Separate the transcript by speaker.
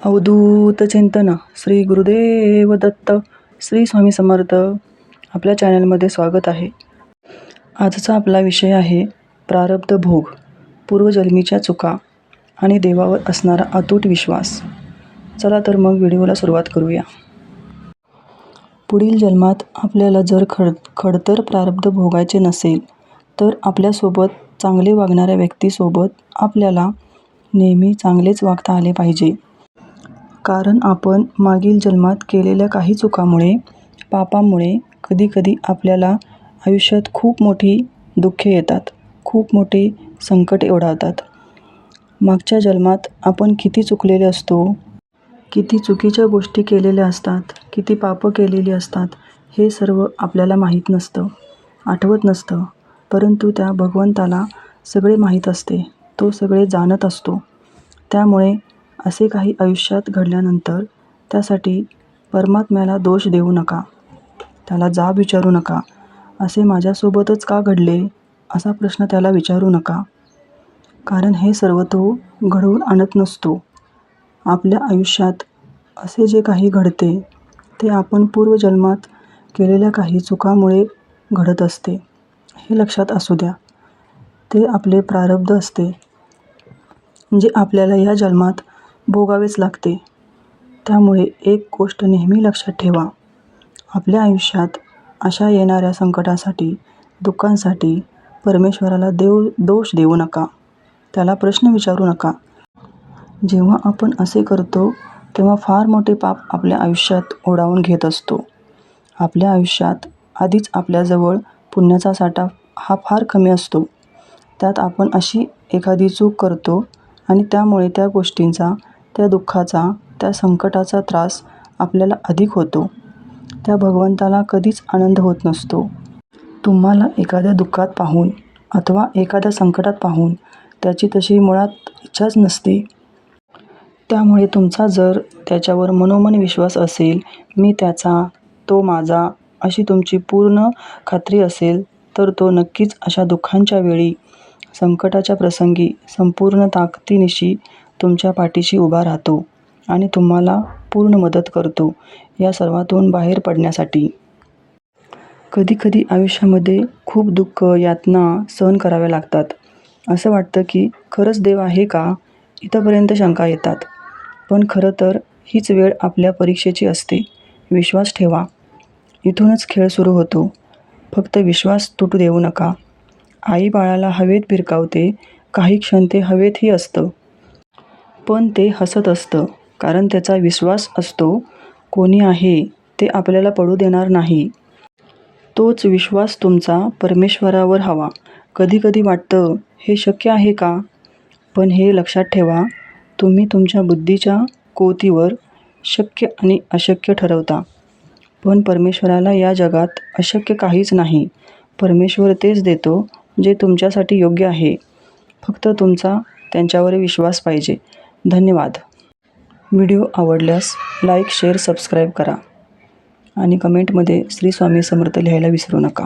Speaker 1: अवधूत चिंतन. श्री गुरुदेव दत्त श्री स्वामी समर्थ आपल्या चॅनलमध्ये स्वागत आहे. आजचा आपला विषय आहे प्रारब्ध भोग पूर्वजन्मीच्या चुका आणि देवावर असणारा अतूट विश्वास. चला तर मग व्हिडिओला सुरुवात करूया. पुढील जन्मात आपल्याला जर खड खडतर प्रारब्ध भोगायचे नसेल तर आपल्यासोबत चांगले वागणाऱ्या व्यक्तीसोबत आपल्याला नेहमी चांगलेच वागता आले पाहिजे. कारण आपण मागील जन्मात केलेल्या काही चुकामुळे पापामुळे कधीकधी आपल्याला आयुष्यात खूप मोठी दुःखे येतात खूप मोठे संकट ओढावतात. मागच्या जन्मात आपण किती चुकलेले असतो किती चुकीच्या गोष्टी केलेल्या असतात किती पापं केलेली असतात हे सर्व आपल्याला माहीत नसतं आठवत नसतं. परंतु त्या भगवंताला सगळे माहीत असते तो सगळे जाणत असतो. त्यामुळे असे काही आयुष्यात घडल्यानंतर त्यासाठी परमात्म्याला दोष देऊ नका. त्याला जाब विचारू नका. असे माझ्यासोबतच का घडले असा प्रश्न त्याला विचारू नका. कारण हे सर्व तो घडवून आणत नसतो. आपल्या आयुष्यात असे जे काही घडते ते आपण पूर्वजन्मात केलेल्या काही चुकामुळे घडत असते. हे लक्षात असू द्या. ते आपले प्रारब्ध असते. जे आपल्याला या जन्मात भोगावेच लागते. त्यामुळे एक गोष्ट नेहमी लक्षात ठेवा. आपल्या आयुष्यात अशा येणाऱ्या संकटासाठी दुःखांसाठी परमेश्वराला देव दोष देऊ नका. त्याला प्रश्न विचारू नका. जेव्हा आपण असे करतो तेव्हा फार मोठे पाप आपल्या आयुष्यात ओढावून घेत असतो. आपल्या आयुष्यात आधीच आपल्याजवळ पुण्याचा साठा हा फार कमी असतो. त्यात आपण अशी एखादी चूक करतो आणि त्यामुळे त्या गोष्टींचा त्या दुःखाचा त्या संकटाचा त्रास आपल्याला अधिक होतो. त्या भगवंताला कधीच आनंद होत नसतो. तुम्हाला एखाद्या दुःखात पाहून अथवा एखाद्या संकटात पाहून त्याची तशी मुळात इच्छाच नसते. त्यामुळे तुमचा जर त्याच्यावर मनोमन विश्वास असेल मी त्याचा तो माझा अशी तुमची पूर्ण खात्री असेल तर तो नक्कीच अशा दुःखांच्या वेळी संकटाच्या प्रसंगी संपूर्ण ताकदीनिशी तुमच्या पाठीशी उभा राहतो आणि तुम्हाला पूर्ण मदत करतो या सर्वातून बाहेर पडण्यासाठी. कधीकधी आयुष्यामध्ये खूप दुःख यातना सहन कराव्या लागतात. असं वाटतं की खरंच देव आहे का? इथंपर्यंत शंका येतात. पण खरं तर हीच वेळ आपल्या परीक्षेची असते. विश्वास ठेवा. इथूनच खेळ सुरू होतो. फक्त विश्वास तुटू देऊ नका. आई बाळाला हवेत भिरकावते. काही क्षण ते हवेतही असतं. पण ते हसत असतं कारण त्याचा विश्वास असतो कोणी आहे ते आपल्याला पडू देणार नाही. तोच विश्वास तुमचा परमेश्वरावर हवा. कधीकधी वाटतं हे शक्य आहे का? पण हे लक्षात ठेवा तुम्ही तुमच्या बुद्धीच्या कोतीवर शक्य आणि अशक्य ठरवता. पण परमेश्वराला या जगात अशक्य काहीच नाही. परमेश्वर तेच देतो जे तुमच्यासाठी योग्य आहे. फक्त तुमचा त्यांच्यावर विश्वास पाहिजे. धन्यवाद. व्हिडिओ आवडल्यास लाईक शेअर सबस्क्राईब करा. आणि कमेंटमध्ये श्री स्वामी समर्थ लिहायला विसरू नका.